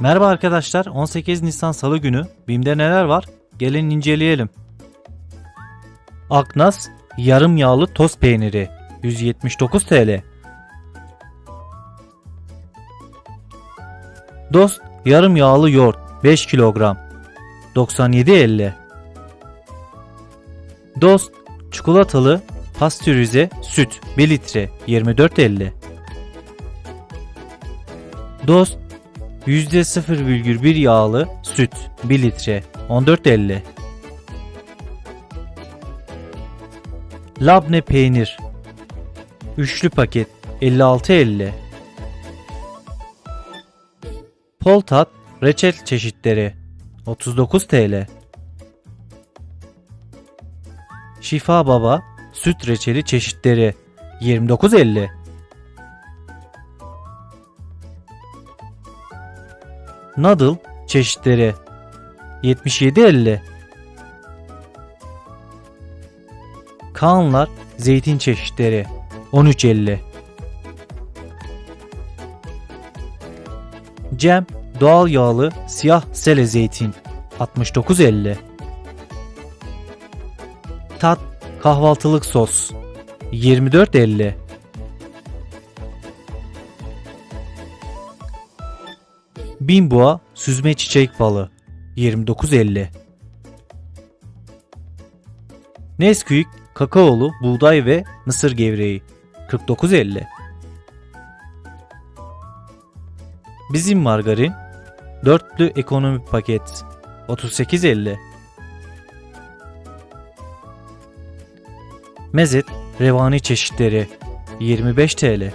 Merhaba arkadaşlar, 18 Nisan Salı günü BİM'de neler var? Gelin inceleyelim. Aknas yarım yağlı toz peyniri 179 TL. Dost yarım yağlı yoğurt 5 kilogram 97.50. Dost çikolatalı pastörize süt 1 litre 24.50. Dost %0,1 yağlı süt 1 litre 14.50 Labne peynir Üçlü paket 56.50 Poltat reçel çeşitleri 39 TL. Şifa Baba süt reçeli çeşitleri 29.50 Noodle çeşitleri. 77.50 Kaanlar zeytin çeşitleri. 13.50 Cem doğal yağlı siyah sele zeytin. 69.50 Tat kahvaltılık sos. 24.50 Bimboğa süzme çiçek balı. 29.50 Nesquik kakaolu buğday ve mısır gevreği. 49.50 Bizim margarin dörtlü ekonomi paket. 38.50 Mezet revani çeşitleri. 25 TL.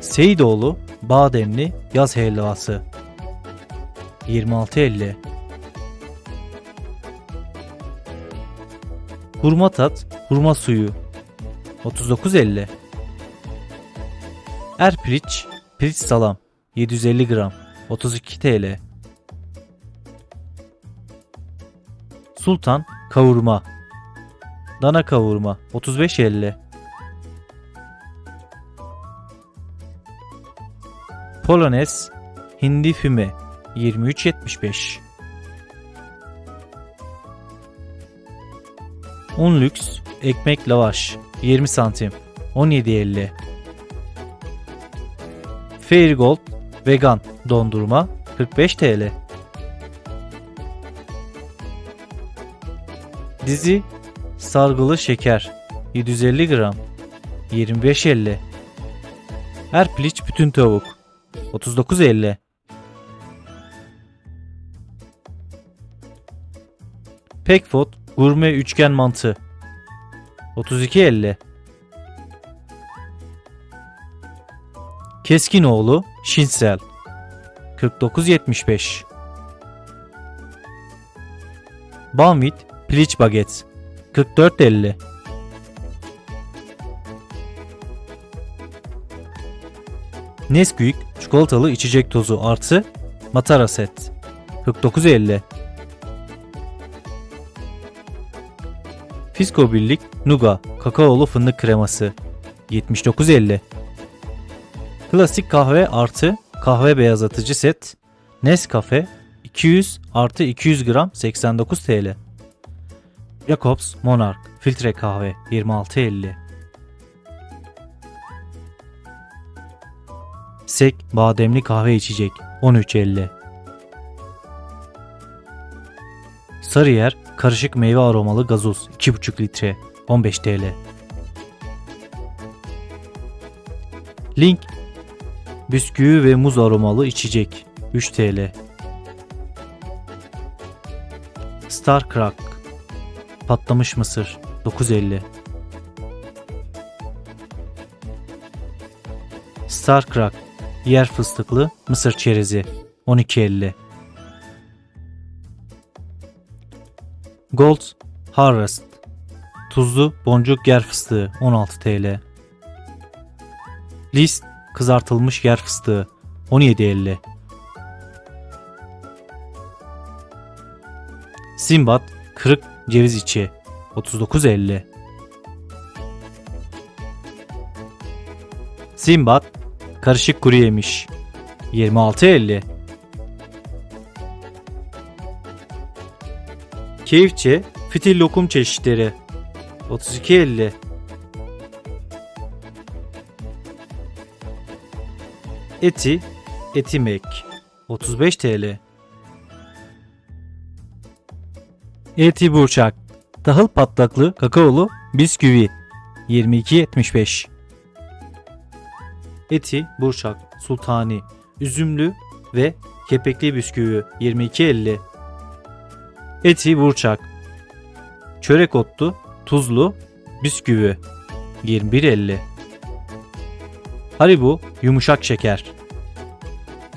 Seyidoğlu bademli yaz helvası. 26.50 Hurma tat, hurma suyu. 39.50 Erpiriç, piriç salam 750 gram 32 TL. Sultan kavurma. Dana kavurma 35.50 Polonez Hindi füme 23.75 Un lüks ekmek lavaş 20 santim 17.50 Fair Gold vegan dondurma 45 TL. Dizi sargılı şeker 750 gram 25.50 Erpiliç bütün tavuk 39.50 Pekfot gurme üçgen mantı 32.50 Keskinoğlu şinsel 49.75 Banvit piliç baget. 44.50 Nesquik çikolatalı içecek tozu artı Matara set. 49.50 Fisko Birlik Nuga kakaolu fındık kreması 79.50 Klasik kahve artı kahve beyazlatıcı set. Nescafe 200 artı 200 gram 89 TL. Jacobs Monarch filtre kahve 26.50 Sek bademli kahve içecek. 13.50 Sarıyer karışık meyve aromalı gazoz 2,5 litre 15 TL. Link bisküvi ve muz aromalı içecek 3 TL. Star Crack patlamış mısır 9.50 Star Crack yer fıstıklı mısır çerezi 12.50 Gold Harvest tuzlu boncuk yer fıstığı 16 TL. List kızartılmış yer fıstığı 17.50 Simbat kırık ceviz içi 39.50 Simbat karışık kuru yemiş. 26.50 Keyifçe fitil lokum çeşitleri. 32.50 Eti Etimek. 35 TL. Eti burçak. Tahıl patlaklı kakaolu bisküvi. 22.75 Eti burçak sultani üzümlü ve kepekli bisküvi. 22.50 Eti burçak. Çörek otlu tuzlu bisküvi. 21.50 Haribo yumuşak şeker.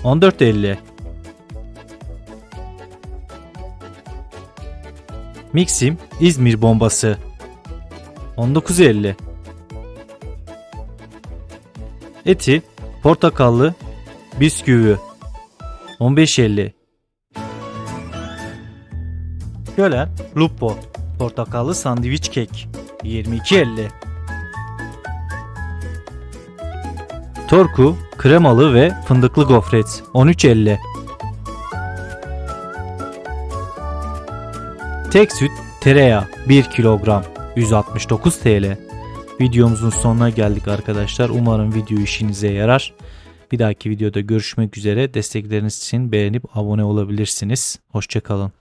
14.50 Mixim İzmir bombası. 19.50 Eti portakallı bisküvi 15.50 Gölen Lupo portakallı sandviç kek 22.50 Torku kremalı ve fındıklı gofret 13.50 Tek süt tereyağı 1 kilogram 169 TL. Videomuzun sonuna geldik arkadaşlar. Umarım video işinize yarar. Bir dahaki videoda görüşmek üzere. Destekleriniz için beğenip abone olabilirsiniz. Hoşçakalın.